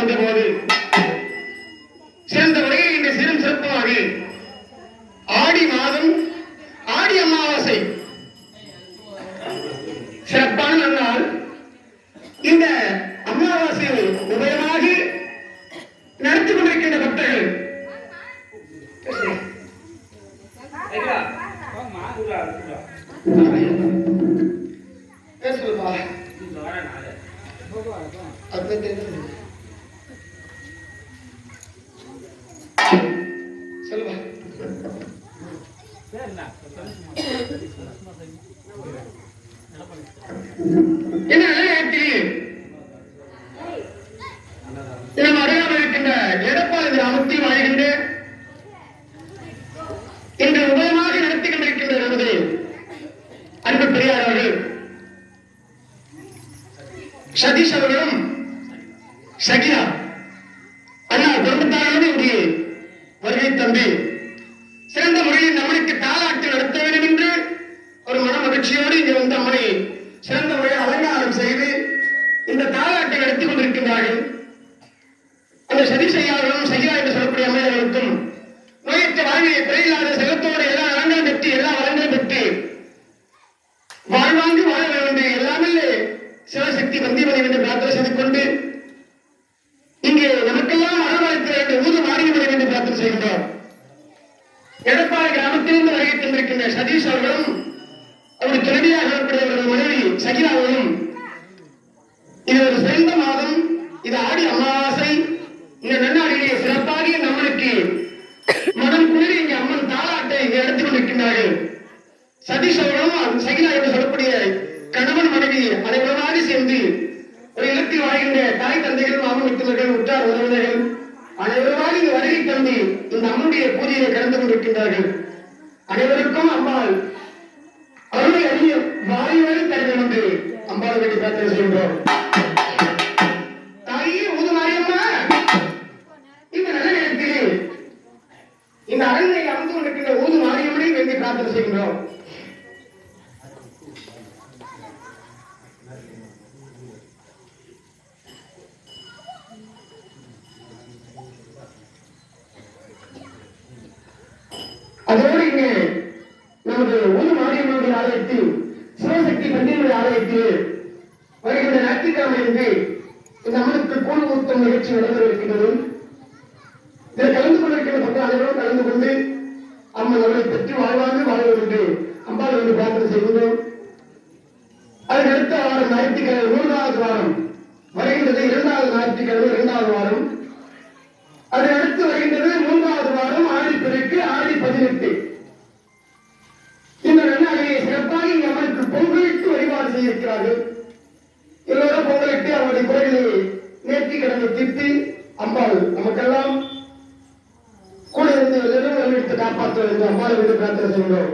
வந்த போது சிறந்த முறையில் இந்த சிறும் சிறப்பாக ஆடி மாதம் ஆடி அமாவாசை. சிறப்பான நாள் இந்த அமாவாசையை உபயமாக நடத்தி கொண்டிருக்கின்ற பக்தர்கள். பேசுவா என்ன நேரத்தில் நம் அடையாமல் இருக்கின்ற எடப்பாடி கிராமத்தில் வாழ்கின்ற இன்று உதயமாக நடத்தி கொண்டிருக்கின்ற நமது அன்பு பெரியார் அவர்கள் சதீஷ் அவர்களும் சகியா அண்ணா குடும்பத்தாரோடு இங்கே வருகை தம்பி சிறந்த முறையில் நம்மளுக்கு தாலாட்டு நடத்த வேண்டும் என்று ஒரு மன மகிழ்ச்சியோடு இங்கே வந்து அம்மனை சிறந்த முறையில் அலங்காரம் செய்து இந்த தாலாட்டை நடத்தி கொண்டிருக்கின்றார்கள் அந்த சதி ஐயாவர்களும் சகியா என்று சொல்லக்கூடிய அம்மையார்களுக்கும் நோயற்ற வாழ்வியை பிறையில்லாத செல்வத்தோடு எல்லா நலங்களும் பெற்று எல்லா வளங்களும் பெற்று வாழ்வாங்கு வாழ வேண்டும் எல்லாமே சிவசக்தி வந்தியமனை என்று பிரார்த்தனை செய்து கொண்டு இங்கே நமக்கெல்லாம் அரவணைக்க வேண்டும் ஊது மாறிய என்று பிரார்த்தனை செய்கின்றோம். எடப்பாடி கிராமத்திலிருந்து வருகை தந்திருக்கின்ற சதீஷ் அவர்களும் அவருடைய துணைவியாக இருக்கக்கூடிய மனைவி தாய் தந்தைகள் மாமன் மித்திரர்கள் உற்றார் உறவினர்கள் அனைவருமாக இந்த வருகை தந்தி இந்த அம்முடைய பூஜையை கடந்து கொண்டிருக்கின்றார்கள். அனைவருக்கும் அம்பாள் அருளை அறிய வாயுவரை தருவேன் என்று அம்பாள் வேண்டி பிரார்த்தனை செய்கின்றோம். ஆலயத்தில் வருகின்ற ஞாயிற்றுக்கிழமை என்று இந்த அம்மனுக்கு கூழ் ஊட்டும் நிகழ்ச்சி நடைபெற இருக்கின்றது இதில் கலந்து கொண்டிருக்கின்ற மக்கள் அனைவரும் கலந்து கொண்டு அம்மன் அவரை பெற்று வாழ்வாங்க வாழ என்று அம்பாள் என்று பிரார்த்தனை செய்கின்றோம். அதற்கு அடுத்த வாரம் ஞாயிற்றுக்கிழமை மூன்றாவது வாரம் வருகின்றது. இரண்டாவது ஞாயிற்றுக்கிழமை இரண்டாவது வாரம். அதை அடுத்து வருகின்றது மூன்றாவது வாரம் ஆடி பிறகு ஆடி பதினெட்டு. இருக்கிறார்கள். எல்லோரும் பொங்கலிட்டு அவருடைய குறைகளை நேர்த்தி கடனை தீர்த்து அம்பாள் நமக்கெல்லாம் கூட இருந்து எல்லோரும் எடுத்து காப்பாற்ற வேண்டும் அம்பாளை வந்து பிரார்த்தனை செய்கிறோம்.